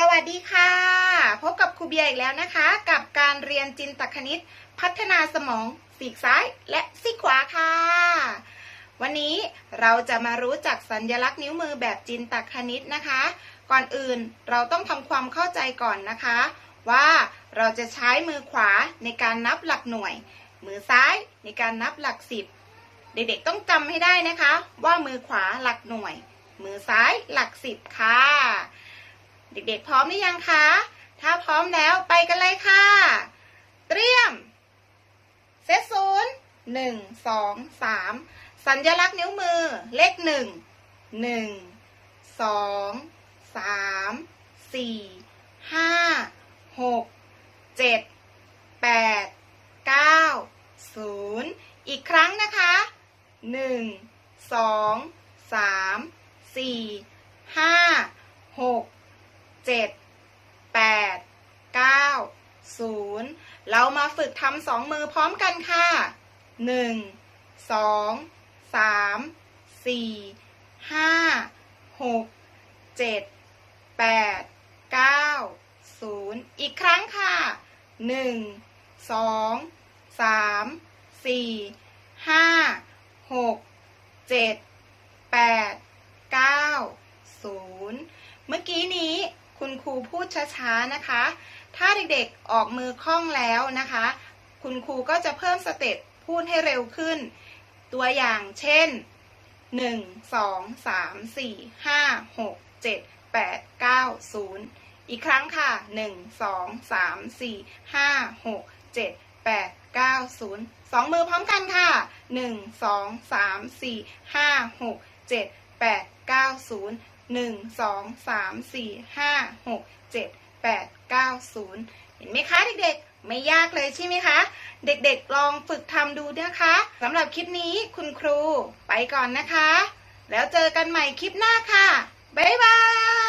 สวัสดีค่ะ พบกับครูเบียอีกแล้วนะคะ กับการเรียนจินตคณิต พัฒนาสมองซีกซ้ายและซีกขวาค่ะ วันนี้เราจะมารู้จักสัญลักษณ์นิ้วมือแบบจินตคณิตนะคะ ก่อนอื่นเราต้องทำความเข้าใจก่อนนะคะ ว่าเราจะใช้มือขวาในการนับหลักหน่วย มือซ้ายในการนับหลักสิบเด็กๆต้องจำให้ได้นะคะ ว่ามือขวาหลักหน่วย มือซ้ายหลักสิบค่ะ เด็กๆ พร้อมหรือยังคะ ถ้าพร้อมแล้วไปกันเลยค่ะ เตรียม เซตศูนย์หนึ่งสองสามสัญลักษณ์นิ้วมือ เลขหนึ่งหนึ่งสองสามสี่ห้าหกเจ็ดแปดเก้าศูนย์อีกครั้งนะคะหนึ่งสองสามสี่ห้าหก เจ็ดแปดเก้าศูนย์เรามาฝึกทำสองมือพร้อมกันค่ะหนึ่งสองสามสี่ห้าหกเจ็ดแปดเก้าศูนย์อีกครั้งค่ะหนึ่งสองสามสี่ห้าหกเจ็ดแปดเก้าศูนย์เมื่อกี้นี้ คุณครูพูดช้าๆนะคะ ถ้าเด็กๆออกมือคล่องแล้วนะคะ คุณครูก็จะเพิ่มสเต็ปพูดให้เร็วขึ้น ตัวอย่างเช่น 1 2 3 4 5 6 7 8 9 0 อีกครั้งค่ะ 1 2 3 4 5 6 7 8 9 0 สองมือพร้อมกันค่ะ 1 2 3 4 5 6 7 8 9 0หนึ่งสองสามสี่ห้าหกเจ็ดแปดเก้าศูนย์เห็นไหมคะเด็กๆ ไม่ยากเลยใช่ไหมคะ เด็กๆลองฝึกทำดูนะคะสำหรับคลิปนี้คุณครูไปก่อนนะคะ แล้วเจอกันใหม่คลิปหน้าค่ะ บ๊ายบาย